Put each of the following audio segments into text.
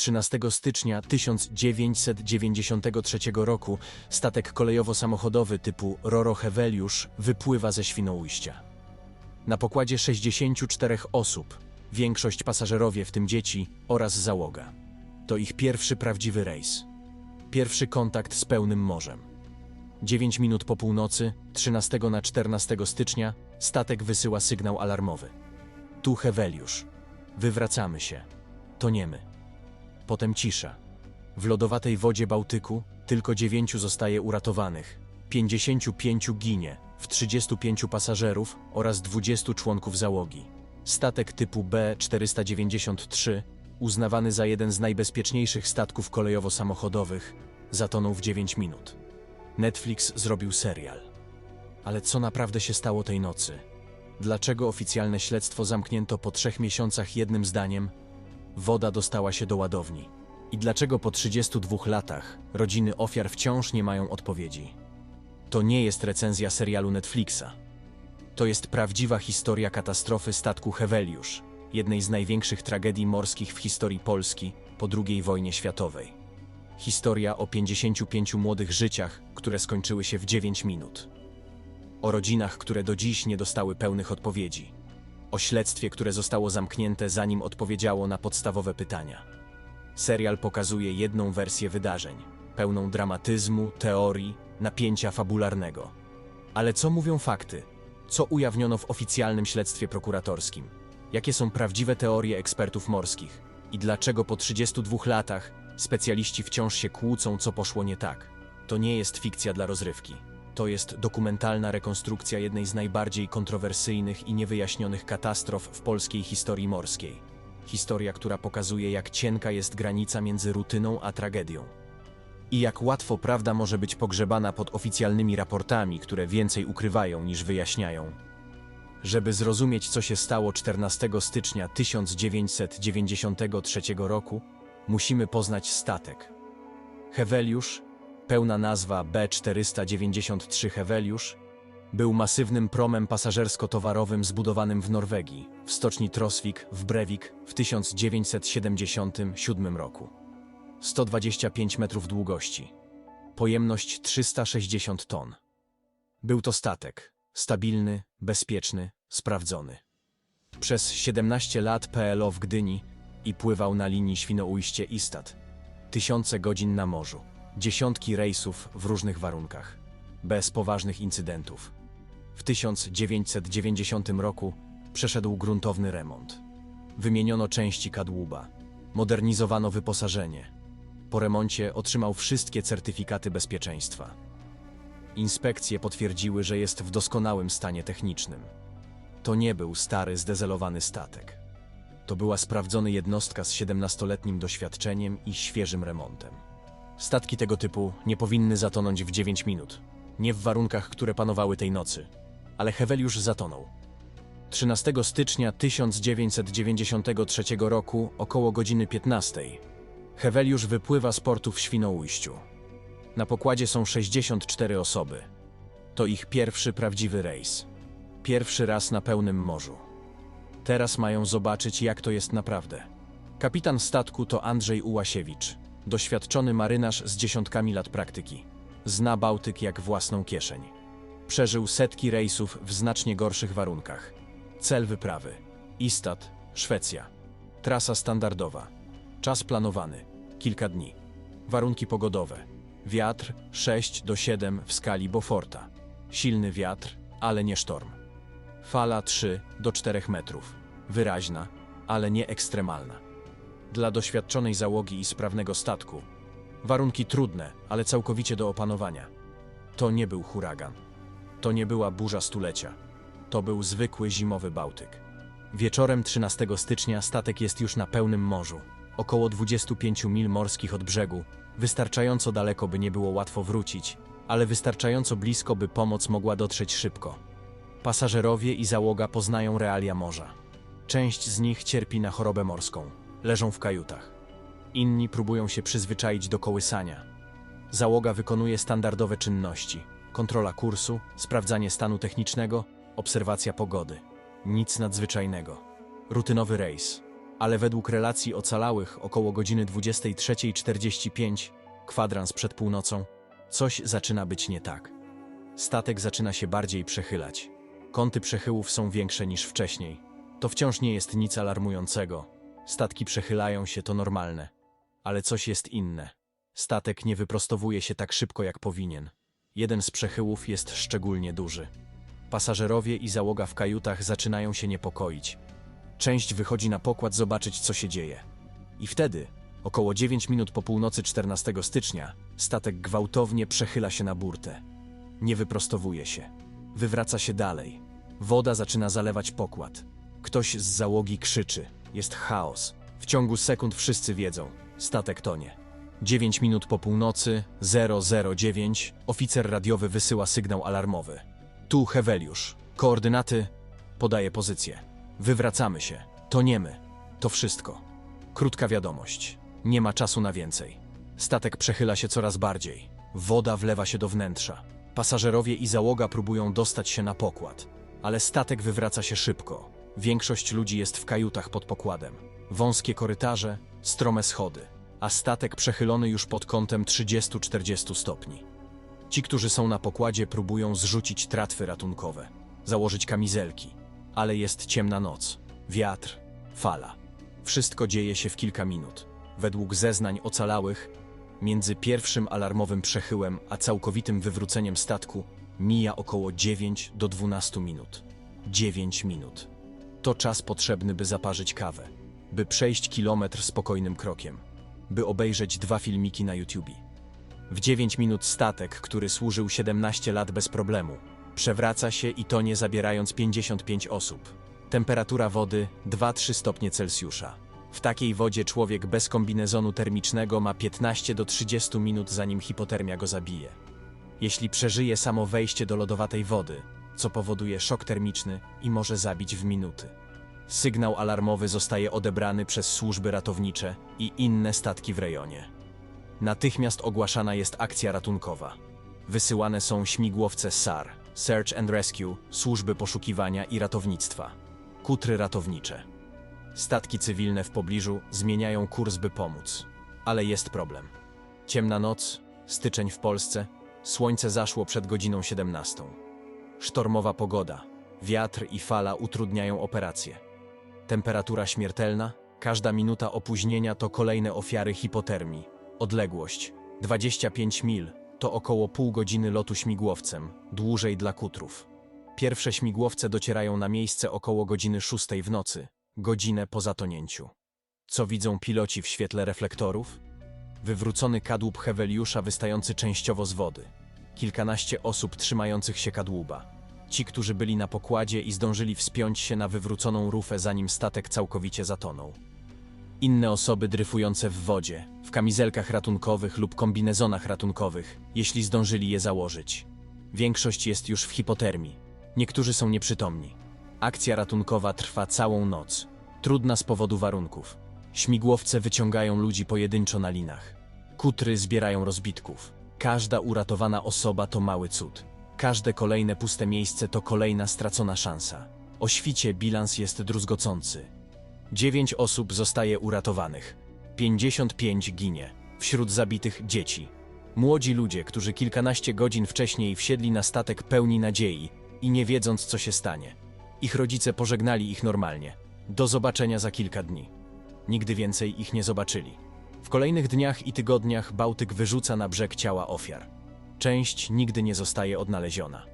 13 stycznia 1993 roku statek kolejowo-samochodowy typu Roro Heweliusz wypływa ze Świnoujścia. Na pokładzie 64 osób, większość pasażerowie, w tym dzieci oraz załoga. To ich pierwszy prawdziwy rejs. Pierwszy kontakt z pełnym morzem. 9 minut po północy, 13 na 14 stycznia, statek wysyła sygnał alarmowy. Tu Heweliusz. Wywracamy się. Toniemy. Potem cisza. W lodowatej wodzie Bałtyku tylko dziewięciu zostaje uratowanych, 55 ginie, w 35 pasażerów oraz 20 członków załogi. Statek typu B493, uznawany za jeden z najbezpieczniejszych statków kolejowo-samochodowych, zatonął w 9 minut. Netflix zrobił serial. Ale co naprawdę się stało tej nocy? Dlaczego oficjalne śledztwo zamknięto po trzech miesiącach jednym zdaniem? Woda dostała się do ładowni. I dlaczego po 32 latach rodziny ofiar wciąż nie mają odpowiedzi? To nie jest recenzja serialu Netflixa. To jest prawdziwa historia katastrofy statku Heweliusz, jednej z największych tragedii morskich w historii Polski po II wojnie światowej. Historia o 55 młodych życiach, które skończyły się w 9 minut. O rodzinach, które do dziś nie dostały pełnych odpowiedzi. O śledztwie, które zostało zamknięte zanim odpowiedziało na podstawowe pytania. Serial pokazuje jedną wersję wydarzeń, pełną dramatyzmu, teorii, napięcia fabularnego. Ale co mówią fakty? Co ujawniono w oficjalnym śledztwie prokuratorskim? Jakie są prawdziwe teorie ekspertów morskich? I dlaczego po 32 latach specjaliści wciąż się kłócą, co poszło nie tak? To nie jest fikcja dla rozrywki. To jest dokumentalna rekonstrukcja jednej z najbardziej kontrowersyjnych i niewyjaśnionych katastrof w polskiej historii morskiej. Historia, która pokazuje, jak cienka jest granica między rutyną a tragedią. I jak łatwo prawda może być pogrzebana pod oficjalnymi raportami, które więcej ukrywają niż wyjaśniają. Żeby zrozumieć, co się stało 14 stycznia 1993 roku, musimy poznać statek. Heweliusz, pełna nazwa B493 Heweliusz, był masywnym promem pasażersko-towarowym zbudowanym w Norwegii, w stoczni Trosvik w Brevik w 1977 roku. 125 metrów długości. Pojemność 360 ton. Był to statek. Stabilny, bezpieczny, sprawdzony. Przez 17 lat PLO w Gdyni i pływał na linii Świnoujście-Istat. Tysiące godzin na morzu. Dziesiątki rejsów w różnych warunkach. Bez poważnych incydentów. W 1990 roku przeszedł gruntowny remont. Wymieniono części kadłuba. Modernizowano wyposażenie. Po remoncie otrzymał wszystkie certyfikaty bezpieczeństwa. Inspekcje potwierdziły, że jest w doskonałym stanie technicznym. To nie był stary, zdezelowany statek. To była sprawdzona jednostka z 17-letnim doświadczeniem i świeżym remontem. Statki tego typu nie powinny zatonąć w 9 minut. Nie w warunkach, które panowały tej nocy. Ale Heweliusz zatonął. 13 stycznia 1993 roku, około godziny 15, Heweliusz wypływa z portu w Świnoujściu. Na pokładzie są 64 osoby. To ich pierwszy prawdziwy rejs. Pierwszy raz na pełnym morzu. Teraz mają zobaczyć, jak to jest naprawdę. Kapitan statku to Andrzej Ułasiewicz, doświadczony marynarz z dziesiątkami lat praktyki. Zna Bałtyk jak własną kieszeń. Przeżył setki rejsów w znacznie gorszych warunkach. Cel wyprawy: Istat, Szwecja. Trasa standardowa. Czas planowany: kilka dni. Warunki pogodowe: wiatr 6 do 7 w skali Beauforta. Silny wiatr, ale nie sztorm. Fala 3 do 4 metrów. Wyraźna, ale nie ekstremalna. Dla doświadczonej załogi i sprawnego statku. Warunki trudne, ale całkowicie do opanowania. To nie był huragan. To nie była burza stulecia. To był zwykły zimowy Bałtyk. Wieczorem 13 stycznia statek jest już na pełnym morzu, około 25 mil morskich od brzegu, wystarczająco daleko, by nie było łatwo wrócić, ale wystarczająco blisko, by pomoc mogła dotrzeć szybko. Pasażerowie i załoga poznają realia morza. Część z nich cierpi na chorobę morską, leżą w kajutach. Inni próbują się przyzwyczaić do kołysania. Załoga wykonuje standardowe czynności: kontrola kursu, sprawdzanie stanu technicznego, obserwacja pogody. Nic nadzwyczajnego. Rutynowy rejs. Ale według relacji ocalałych około godziny 23.45, kwadrans przed północą, coś zaczyna być nie tak. Statek zaczyna się bardziej przechylać. Kąty przechyłów są większe niż wcześniej. To wciąż nie jest nic alarmującego. Statki przechylają się, to normalne. Ale coś jest inne. Statek nie wyprostowuje się tak szybko, jak powinien. Jeden z przechyłów jest szczególnie duży. Pasażerowie i załoga w kajutach zaczynają się niepokoić. Część wychodzi na pokład zobaczyć, co się dzieje. I wtedy, około 9 minut po północy 14 stycznia, statek gwałtownie przechyla się na burtę. Nie wyprostowuje się. Wywraca się dalej. Woda zaczyna zalewać pokład. Ktoś z załogi krzyczy. Jest chaos. W ciągu sekund wszyscy wiedzą. Statek tonie. 9 minut po północy, 009, oficer radiowy wysyła sygnał alarmowy. Tu Heweliusz. Koordynaty. Podaje pozycję. Wywracamy się. Toniemy. To wszystko. Krótka wiadomość. Nie ma czasu na więcej. Statek przechyla się coraz bardziej. Woda wlewa się do wnętrza. Pasażerowie i załoga próbują dostać się na pokład. Ale statek wywraca się szybko. Większość ludzi jest w kajutach pod pokładem. Wąskie korytarze, strome schody, a statek przechylony już pod kątem 30-40 stopni. Ci, którzy są na pokładzie, próbują zrzucić tratwy ratunkowe, założyć kamizelki, ale jest ciemna noc, wiatr, fala. Wszystko dzieje się w kilka minut. Według zeznań ocalałych, między pierwszym alarmowym przechyłem a całkowitym wywróceniem statku mija około 9 do 12 minut. 9 minut. To czas potrzebny, by zaparzyć kawę, by przejść kilometr spokojnym krokiem, by obejrzeć dwa filmiki na YouTube. W 9 minut statek, który służył 17 lat bez problemu, przewraca się i tonie zabierając 55 osób. Temperatura wody 2-3 stopnie Celsjusza. W takiej wodzie człowiek bez kombinezonu termicznego ma 15 do 30 minut zanim hipotermia go zabije. Jeśli przeżyje samo wejście do lodowatej wody, co powoduje szok termiczny i może zabić w minuty. Sygnał alarmowy zostaje odebrany przez służby ratownicze i inne statki w rejonie. Natychmiast ogłaszana jest akcja ratunkowa. Wysyłane są śmigłowce SAR, Search and Rescue, służby poszukiwania i ratownictwa, kutry ratownicze. Statki cywilne w pobliżu zmieniają kurs, by pomóc. Ale jest problem. Ciemna noc, styczeń w Polsce, słońce zaszło przed godziną 17. Sztormowa pogoda, wiatr i fala utrudniają operację. Temperatura śmiertelna, każda minuta opóźnienia to kolejne ofiary hipotermii. Odległość 25 mil to około pół godziny lotu śmigłowcem, dłużej dla kutrów. Pierwsze śmigłowce docierają na miejsce około godziny 6 w nocy, godzinę po zatonięciu. Co widzą piloci w świetle reflektorów? Wywrócony kadłub Heweliusza wystający częściowo z wody. Kilkanaście osób trzymających się kadłuba. Ci, którzy byli na pokładzie i zdążyli wspiąć się na wywróconą rufę, zanim statek całkowicie zatonął. Inne osoby dryfujące w wodzie, w kamizelkach ratunkowych lub kombinezonach ratunkowych, jeśli zdążyli je założyć. Większość jest już w hipotermii. Niektórzy są nieprzytomni. Akcja ratunkowa trwa całą noc. Trudna z powodu warunków. Śmigłowce wyciągają ludzi pojedynczo na linach. Kutry zbierają rozbitków. Każda uratowana osoba to mały cud. Każde kolejne puste miejsce to kolejna stracona szansa. O świcie bilans jest druzgocący. Dziewięć osób zostaje uratowanych. 55 ginie. Wśród zabitych dzieci. Młodzi ludzie, którzy kilkanaście godzin wcześniej wsiedli na statek pełni nadziei i nie wiedząc, co się stanie. Ich rodzice pożegnali ich normalnie. Do zobaczenia za kilka dni. Nigdy więcej ich nie zobaczyli. W kolejnych dniach i tygodniach Bałtyk wyrzuca na brzeg ciała ofiar. Część nigdy nie zostaje odnaleziona.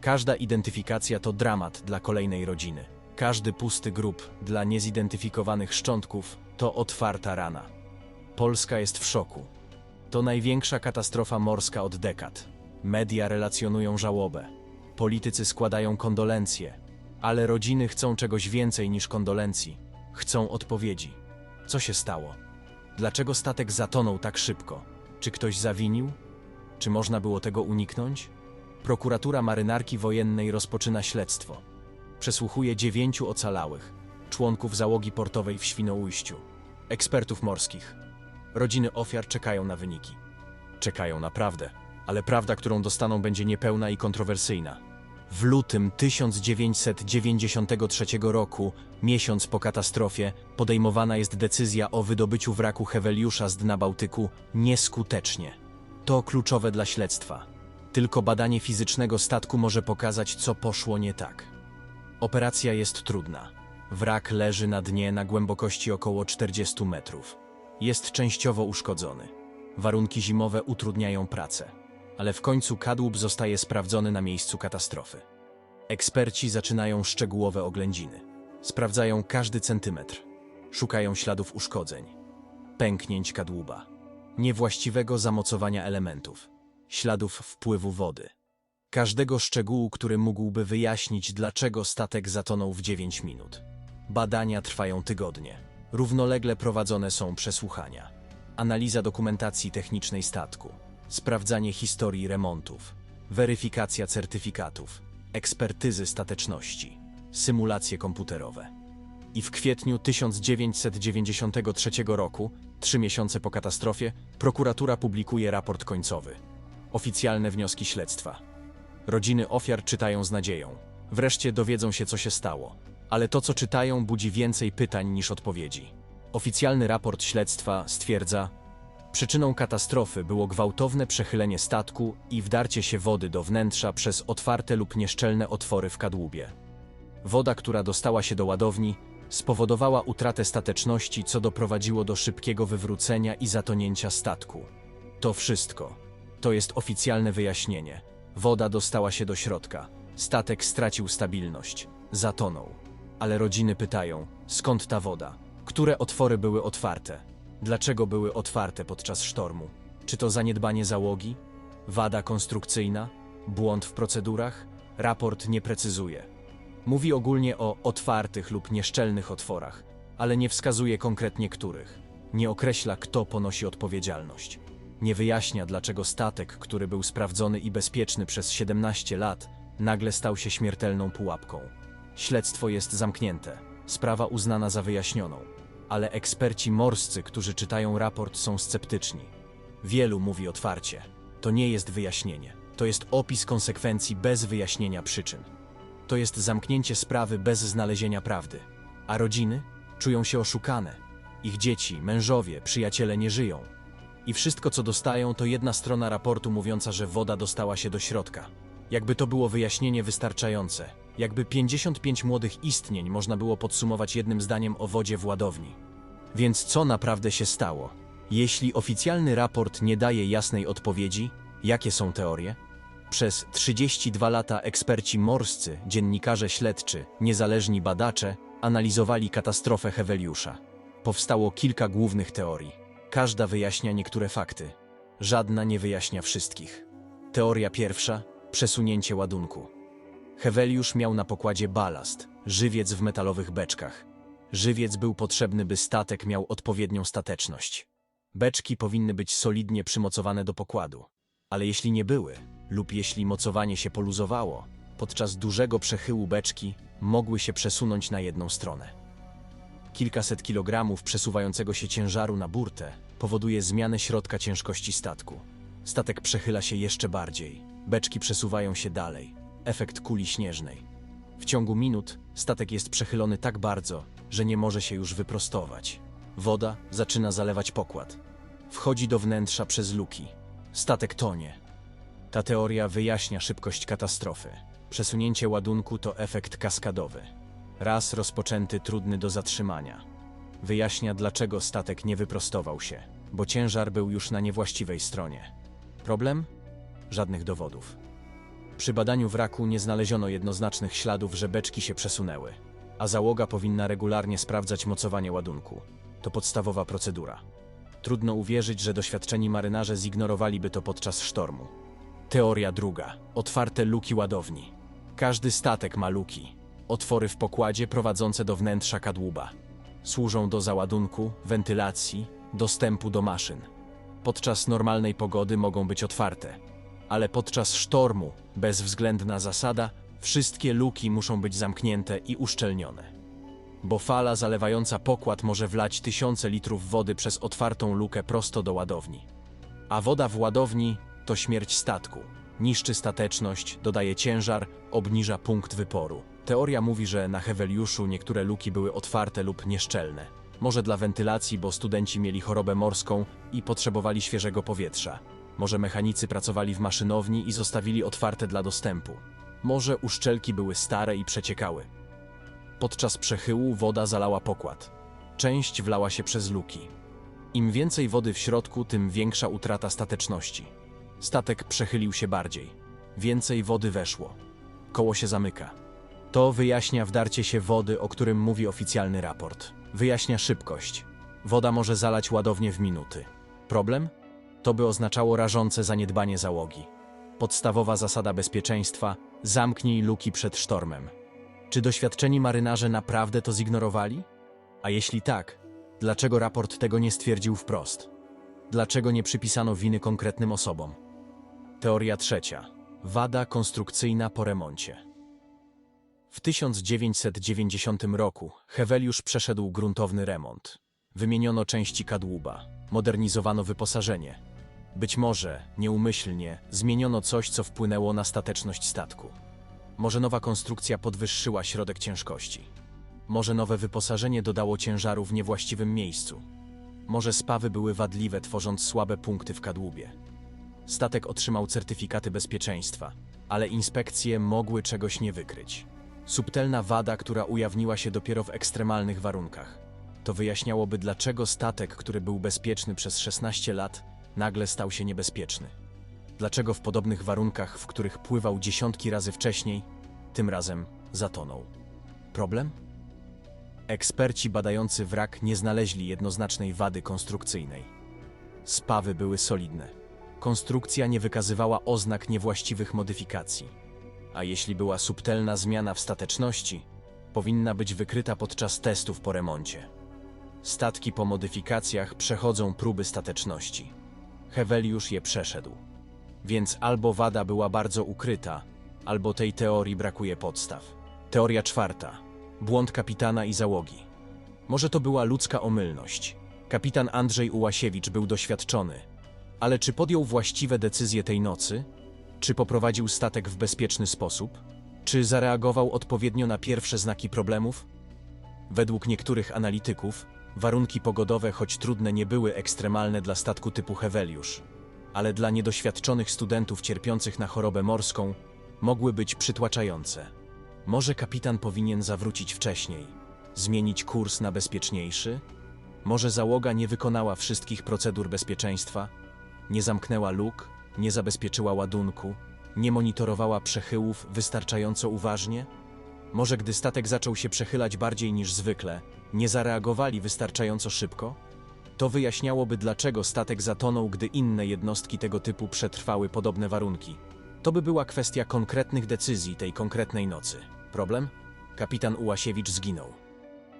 Każda identyfikacja to dramat dla kolejnej rodziny. Każdy pusty grób dla niezidentyfikowanych szczątków to otwarta rana. Polska jest w szoku. To największa katastrofa morska od dekad. Media relacjonują żałobę. Politycy składają kondolencje, ale rodziny chcą czegoś więcej niż kondolencji. Chcą odpowiedzi. Co się stało? Dlaczego statek zatonął tak szybko? Czy ktoś zawinił? Czy można było tego uniknąć? Prokuratura marynarki wojennej rozpoczyna śledztwo. Przesłuchuje dziewięciu ocalałych, członków załogi portowej w Świnoujściu, ekspertów morskich. Rodziny ofiar czekają na wyniki. Czekają na prawdę, ale prawda, którą dostaną, będzie niepełna i kontrowersyjna. W lutym 1993 roku, miesiąc po katastrofie, podejmowana jest decyzja o wydobyciu wraku Heweliusza z dna Bałtyku nieskutecznie. To kluczowe dla śledztwa. Tylko badanie fizycznego statku może pokazać, co poszło nie tak. Operacja jest trudna. Wrak leży na dnie na głębokości około 40 metrów. Jest częściowo uszkodzony. Warunki zimowe utrudniają pracę, ale w końcu kadłub zostaje sprawdzony na miejscu katastrofy. Eksperci zaczynają szczegółowe oględziny. Sprawdzają każdy centymetr. Szukają śladów uszkodzeń, pęknięć kadłuba, niewłaściwego zamocowania elementów, śladów wpływu wody. Każdego szczegółu, który mógłby wyjaśnić, dlaczego statek zatonął w 9 minut. Badania trwają tygodnie. Równolegle prowadzone są przesłuchania. Analiza dokumentacji technicznej statku, sprawdzanie historii remontów, weryfikacja certyfikatów, ekspertyzy stateczności, symulacje komputerowe. I w kwietniu 1993 roku, trzy miesiące po katastrofie, prokuratura publikuje raport końcowy. Oficjalne wnioski śledztwa. Rodziny ofiar czytają z nadzieją. Wreszcie dowiedzą się, co się stało. Ale to, co czytają, budzi więcej pytań niż odpowiedzi. Oficjalny raport śledztwa stwierdza, Przyczyną katastrofy było gwałtowne przechylenie statku i wdarcie się wody do wnętrza przez otwarte lub nieszczelne otwory w kadłubie. Woda, która dostała się do ładowni, spowodowała utratę stateczności, co doprowadziło do szybkiego wywrócenia i zatonięcia statku. To wszystko. To jest oficjalne wyjaśnienie. Woda dostała się do środka. Statek stracił stabilność. Zatonął. Ale rodziny pytają, skąd ta woda? Które otwory były otwarte? Dlaczego były otwarte podczas sztormu? Czy to zaniedbanie załogi? Wada konstrukcyjna? Błąd w procedurach? Raport nie precyzuje. Mówi ogólnie o otwartych lub nieszczelnych otworach, ale nie wskazuje konkretnie których. Nie określa, kto ponosi odpowiedzialność. Nie wyjaśnia, dlaczego statek, który był sprawdzony i bezpieczny przez 17 lat, nagle stał się śmiertelną pułapką. Śledztwo jest zamknięte, sprawa uznana za wyjaśnioną, ale eksperci morscy, którzy czytają raport, są sceptyczni. Wielu mówi otwarcie: to nie jest wyjaśnienie, to jest opis konsekwencji bez wyjaśnienia przyczyn. To jest zamknięcie sprawy bez znalezienia prawdy. A rodziny czują się oszukane. Ich dzieci, mężowie, przyjaciele nie żyją. I wszystko, co dostają, to jedna strona raportu mówiąca, że woda dostała się do środka. Jakby to było wyjaśnienie wystarczające. Jakby 55 młodych istnień można było podsumować jednym zdaniem o wodzie w ładowni. Więc co naprawdę się stało? Jeśli oficjalny raport nie daje jasnej odpowiedzi, jakie są teorie? Przez 32 lata eksperci morscy, dziennikarze śledczy, niezależni badacze analizowali katastrofę Heweliusza. Powstało kilka głównych teorii. Każda wyjaśnia niektóre fakty. Żadna nie wyjaśnia wszystkich. Teoria pierwsza przesunięcie ładunku. Heweliusz miał na pokładzie balast, żywiec w metalowych beczkach. Żywiec był potrzebny, by statek miał odpowiednią stateczność. Beczki powinny być solidnie przymocowane do pokładu. Ale jeśli nie były, lub jeśli mocowanie się poluzowało, podczas dużego przechyłu beczki mogły się przesunąć na jedną stronę. Kilkaset kilogramów przesuwającego się ciężaru na burtę powoduje zmianę środka ciężkości statku. Statek przechyla się jeszcze bardziej, beczki przesuwają się dalej. Efekt kuli śnieżnej. W ciągu minut statek jest przechylony tak bardzo, że nie może się już wyprostować. Woda zaczyna zalewać pokład. Wchodzi do wnętrza przez luki. Statek tonie. Ta teoria wyjaśnia szybkość katastrofy. Przesunięcie ładunku to efekt kaskadowy. Raz rozpoczęty trudny do zatrzymania. Wyjaśnia, dlaczego statek nie wyprostował się, bo ciężar był już na niewłaściwej stronie. Problem? Żadnych dowodów. Przy badaniu wraku nie znaleziono jednoznacznych śladów, że beczki się przesunęły, a załoga powinna regularnie sprawdzać mocowanie ładunku. To podstawowa procedura. Trudno uwierzyć, że doświadczeni marynarze zignorowaliby to podczas sztormu. Teoria druga. Otwarte luki ładowni. Każdy statek ma luki. Otwory w pokładzie prowadzące do wnętrza kadłuba. Służą do załadunku, wentylacji, dostępu do maszyn. Podczas normalnej pogody mogą być otwarte, ale podczas sztormu, bezwzględna zasada, wszystkie luki muszą być zamknięte i uszczelnione. Bo fala zalewająca pokład może wlać tysiące litrów wody przez otwartą lukę prosto do ładowni. A woda w ładowni to śmierć statku, Niszczy stateczność, dodaje ciężar, obniża punkt wyporu. Teoria mówi, że na Heweliuszu niektóre luki były otwarte lub nieszczelne. Może dla wentylacji, bo studenci mieli chorobę morską i potrzebowali świeżego powietrza. Może mechanicy pracowali w maszynowni i zostawili otwarte dla dostępu. Może uszczelki były stare i przeciekały. Podczas przechyłu woda zalała pokład. Część wlała się przez luki. Im więcej wody w środku, tym większa utrata stateczności. Statek przechylił się bardziej. Więcej wody weszło. Koło się zamyka. To wyjaśnia wdarcie się wody, o którym mówi oficjalny raport. Wyjaśnia szybkość. Woda może zalać ładownię w minuty. Problem? To by oznaczało rażące zaniedbanie załogi. Podstawowa zasada bezpieczeństwa zamknij luki przed sztormem. Czy doświadczeni marynarze naprawdę to zignorowali? A jeśli tak, dlaczego raport tego nie stwierdził wprost? Dlaczego nie przypisano winy konkretnym osobom? Teoria trzecia. Wada konstrukcyjna po remoncie. W 1990 roku Heweliusz przeszedł gruntowny remont. Wymieniono części kadłuba, modernizowano wyposażenie. Być może, nieumyślnie, zmieniono coś, co wpłynęło na stateczność statku. Może nowa konstrukcja podwyższyła środek ciężkości. Może nowe wyposażenie dodało ciężaru w niewłaściwym miejscu. Może spawy były wadliwe, tworząc słabe punkty w kadłubie. Statek otrzymał certyfikaty bezpieczeństwa, ale inspekcje mogły czegoś nie wykryć. Subtelna wada, która ujawniła się dopiero w ekstremalnych warunkach. To wyjaśniałoby, dlaczego statek, który był bezpieczny przez 16 lat, nagle stał się niebezpieczny. Dlaczego w podobnych warunkach, w których pływał dziesiątki razy wcześniej, tym razem zatonął. Problem? Eksperci badający wrak nie znaleźli jednoznacznej wady konstrukcyjnej. Spawy były solidne. Konstrukcja nie wykazywała oznak niewłaściwych modyfikacji. A jeśli była subtelna zmiana w stateczności, powinna być wykryta podczas testów po remoncie. Statki po modyfikacjach przechodzą próby stateczności. Heweliusz je przeszedł. Więc albo wada była bardzo ukryta, albo tej teorii brakuje podstaw. Teoria czwarta. Błąd kapitana i załogi. Może to była ludzka omylność. Kapitan Andrzej Ułasiewicz był doświadczony. Ale czy podjął właściwe decyzje tej nocy? Czy poprowadził statek w bezpieczny sposób? Czy zareagował odpowiednio na pierwsze znaki problemów? Według niektórych analityków, warunki pogodowe, choć trudne, nie były ekstremalne dla statku typu Heweliusz, ale dla niedoświadczonych studentów cierpiących na chorobę morską mogły być przytłaczające. Może kapitan powinien zawrócić wcześniej, zmienić kurs na bezpieczniejszy? Może załoga nie wykonała wszystkich procedur bezpieczeństwa, nie zamknęła luk, nie zabezpieczyła ładunku, nie monitorowała przechyłów wystarczająco uważnie? Może gdy statek zaczął się przechylać bardziej niż zwykle, nie zareagowali wystarczająco szybko? To wyjaśniałoby, dlaczego statek zatonął, gdy inne jednostki tego typu przetrwały podobne warunki. To by była kwestia konkretnych decyzji tej konkretnej nocy. Problem? Kapitan Ułasiewicz zginął.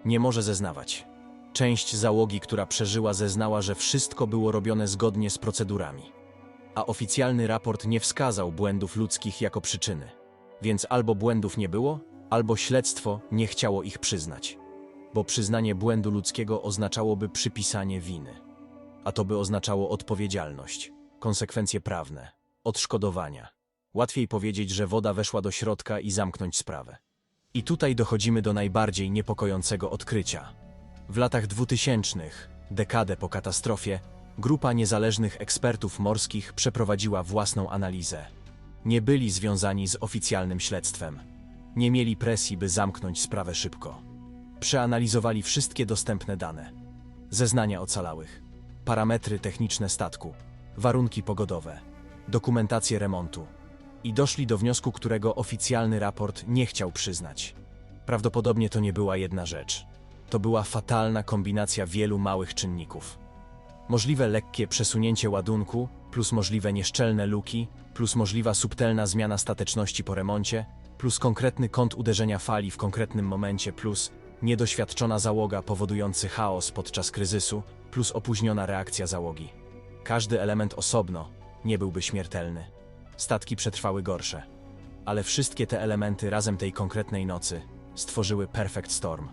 Nie może zeznawać. Część załogi, która przeżyła, zeznała, że wszystko było robione zgodnie z procedurami. A oficjalny raport nie wskazał błędów ludzkich jako przyczyny. Więc albo błędów nie było, albo śledztwo nie chciało ich przyznać. Bo przyznanie błędu ludzkiego oznaczałoby przypisanie winy. A to by oznaczało odpowiedzialność, konsekwencje prawne, odszkodowania. Łatwiej powiedzieć, że woda weszła do środka i zamknąć sprawę. I tutaj dochodzimy do najbardziej niepokojącego odkrycia. W latach dwutysięcznych, dekadę po katastrofie, grupa niezależnych ekspertów morskich przeprowadziła własną analizę. Nie byli związani z oficjalnym śledztwem. Nie mieli presji, by zamknąć sprawę szybko. Przeanalizowali wszystkie dostępne dane. Zeznania ocalałych, parametry techniczne statku, warunki pogodowe, dokumentację remontu i doszli do wniosku, którego oficjalny raport nie chciał przyznać. Prawdopodobnie to nie była jedna rzecz. To była fatalna kombinacja wielu małych czynników. Możliwe lekkie przesunięcie ładunku, plus możliwe nieszczelne luki, plus możliwa subtelna zmiana stateczności po remoncie, plus konkretny kąt uderzenia fali w konkretnym momencie, plus niedoświadczona załoga powodujący chaos podczas kryzysu, plus opóźniona reakcja załogi. Każdy element osobno nie byłby śmiertelny. Statki przetrwały gorsze. Ale wszystkie te elementy razem tej konkretnej nocy stworzyły Perfect Storm.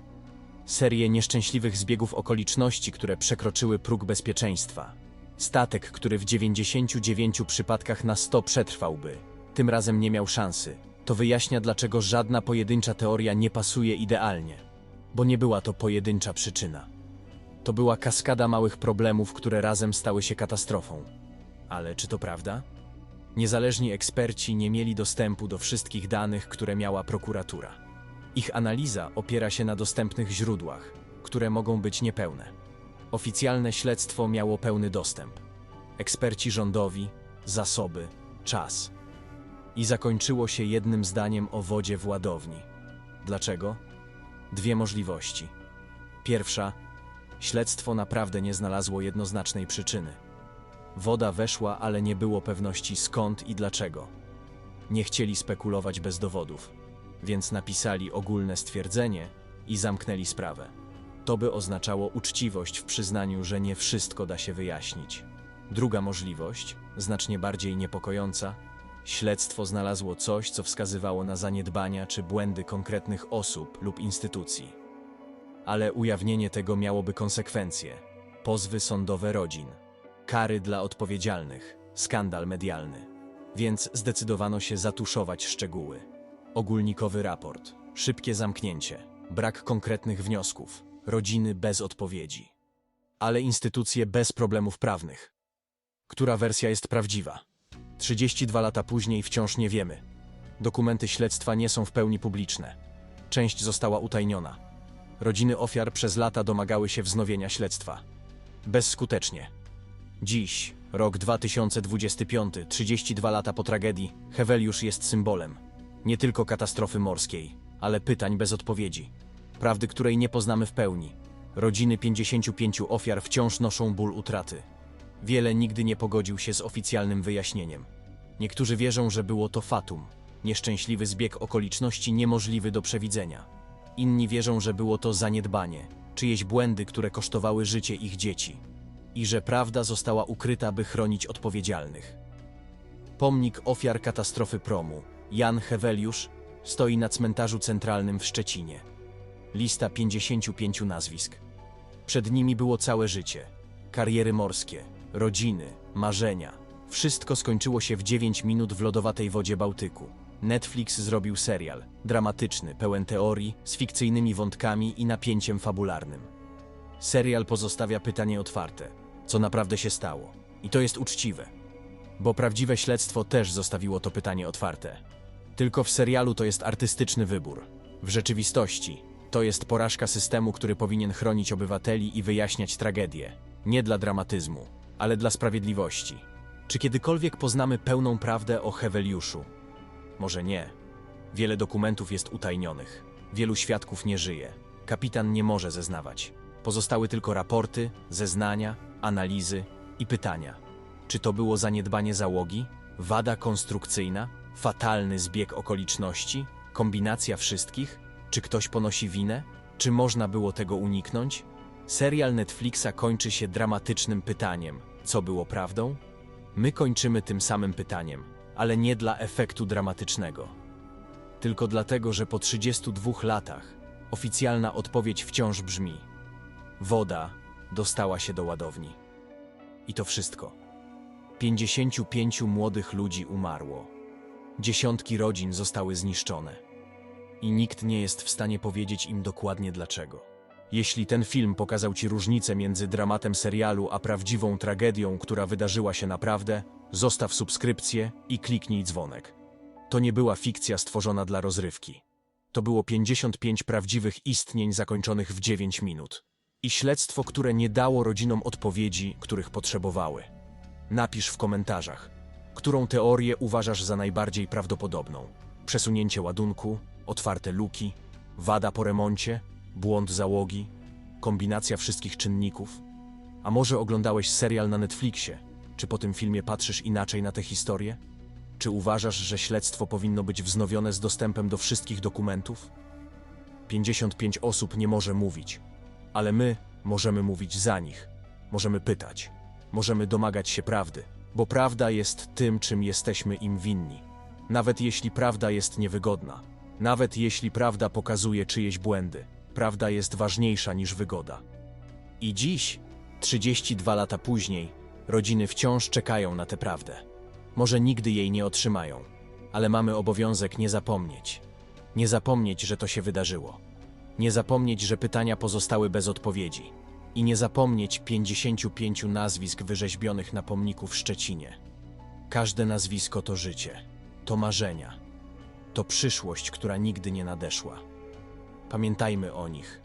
Serię nieszczęśliwych zbiegów okoliczności, które przekroczyły próg bezpieczeństwa. Statek, który w 99 przypadkach na 100 przetrwałby, Tym razem nie miał szansy. To wyjaśnia, dlaczego żadna pojedyncza teoria nie pasuje idealnie. Bo nie była to pojedyncza przyczyna. To była kaskada małych problemów, które razem stały się katastrofą. Ale czy to prawda? Niezależni eksperci nie mieli dostępu do wszystkich danych, które miała prokuratura. Ich analiza opiera się na dostępnych źródłach, które mogą być niepełne. Oficjalne śledztwo miało pełny dostęp. Eksperci rządowi, zasoby, czas. I zakończyło się jednym zdaniem o wodzie w ładowni. Dlaczego? Dwie możliwości. Pierwsza, śledztwo naprawdę nie znalazło jednoznacznej przyczyny. Woda weszła, ale nie było pewności skąd i dlaczego. Nie chcieli spekulować bez dowodów, więc napisali ogólne stwierdzenie i zamknęli sprawę. To by oznaczało uczciwość w przyznaniu, że nie wszystko da się wyjaśnić. Druga możliwość, znacznie bardziej niepokojąca, śledztwo znalazło coś, co wskazywało na zaniedbania czy błędy konkretnych osób lub instytucji. Ale ujawnienie tego miałoby konsekwencje: pozwy sądowe rodzin, kary dla odpowiedzialnych, skandal medialny. Więc zdecydowano się zatuszować szczegóły. Ogólnikowy raport, szybkie zamknięcie, brak konkretnych wniosków, rodziny bez odpowiedzi. Ale instytucje bez problemów prawnych. Która wersja jest prawdziwa? 32 lata później wciąż nie wiemy. Dokumenty śledztwa nie są w pełni publiczne. Część została utajniona. Rodziny ofiar przez lata domagały się wznowienia śledztwa. Bezskutecznie. Dziś, rok 2025, 32 lata po tragedii, Heweliusz jest symbolem. Nie tylko katastrofy morskiej, ale pytań bez odpowiedzi. Prawdy, której nie poznamy w pełni. Rodziny 55 ofiar wciąż noszą ból utraty. Wiele nigdy nie pogodził się z oficjalnym wyjaśnieniem. Niektórzy wierzą, że było to fatum, nieszczęśliwy zbieg okoliczności niemożliwy do przewidzenia. Inni wierzą, że było to zaniedbanie, czyjeś błędy, które kosztowały życie ich dzieci. I że prawda została ukryta, by chronić odpowiedzialnych. Pomnik ofiar katastrofy promu, Jan Heweliusz, stoi na cmentarzu centralnym w Szczecinie. Lista 55 nazwisk. Przed nimi było całe życie. Kariery morskie, rodziny, marzenia. Wszystko skończyło się w 9 minut w lodowatej wodzie Bałtyku. Netflix zrobił serial, dramatyczny, pełen teorii, z fikcyjnymi wątkami i napięciem fabularnym. Serial pozostawia pytanie otwarte: co naprawdę się stało? I to jest uczciwe. Bo prawdziwe śledztwo też zostawiło to pytanie otwarte. Tylko w serialu to jest artystyczny wybór. W rzeczywistości to jest porażka systemu, który powinien chronić obywateli i wyjaśniać tragedię. Nie dla dramatyzmu, ale dla sprawiedliwości. Czy kiedykolwiek poznamy pełną prawdę o Heweliuszu? Może nie. Wiele dokumentów jest utajnionych. Wielu świadków nie żyje. Kapitan nie może zeznawać. Pozostały tylko raporty, zeznania, analizy i pytania. Czy to było zaniedbanie załogi? Wada konstrukcyjna? Fatalny zbieg okoliczności? Kombinacja wszystkich? Czy ktoś ponosi winę? Czy można było tego uniknąć? Serial Netflixa kończy się dramatycznym pytaniem: co było prawdą? My kończymy tym samym pytaniem, ale nie dla efektu dramatycznego. Tylko dlatego, że po 32 latach oficjalna odpowiedź wciąż brzmi: woda dostała się do ładowni. I to wszystko. 55 młodych ludzi umarło. Dziesiątki rodzin zostały zniszczone. I nikt nie jest w stanie powiedzieć im dokładnie dlaczego. Jeśli ten film pokazał Ci różnicę między dramatem serialu a prawdziwą tragedią, która wydarzyła się naprawdę, zostaw subskrypcję i kliknij dzwonek. To nie była fikcja stworzona dla rozrywki. To było 55 prawdziwych istnień zakończonych w 9 minut. I śledztwo, które nie dało rodzinom odpowiedzi, których potrzebowały. Napisz w komentarzach, którą teorię uważasz za najbardziej prawdopodobną. Przesunięcie ładunku, otwarte luki, wada po remoncie, błąd załogi, kombinacja wszystkich czynników. A może oglądałeś serial na Netflixie? Czy po tym filmie patrzysz inaczej na tę historię? Czy uważasz, że śledztwo powinno być wznowione z dostępem do wszystkich dokumentów? 55 osób nie może mówić, ale my możemy mówić za nich. Możemy pytać, możemy domagać się prawdy, bo prawda jest tym, czym jesteśmy im winni. Nawet jeśli prawda jest niewygodna, nawet jeśli prawda pokazuje czyjeś błędy, prawda jest ważniejsza niż wygoda. I dziś, 32 lata później, rodziny wciąż czekają na tę prawdę. Może nigdy jej nie otrzymają, ale mamy obowiązek nie zapomnieć. Nie zapomnieć, że to się wydarzyło. Nie zapomnieć, że pytania pozostały bez odpowiedzi. I nie zapomnieć 55 nazwisk wyrzeźbionych na pomniku w Szczecinie. Każde nazwisko to życie, to marzenia, to przyszłość, która nigdy nie nadeszła. Pamiętajmy o nich,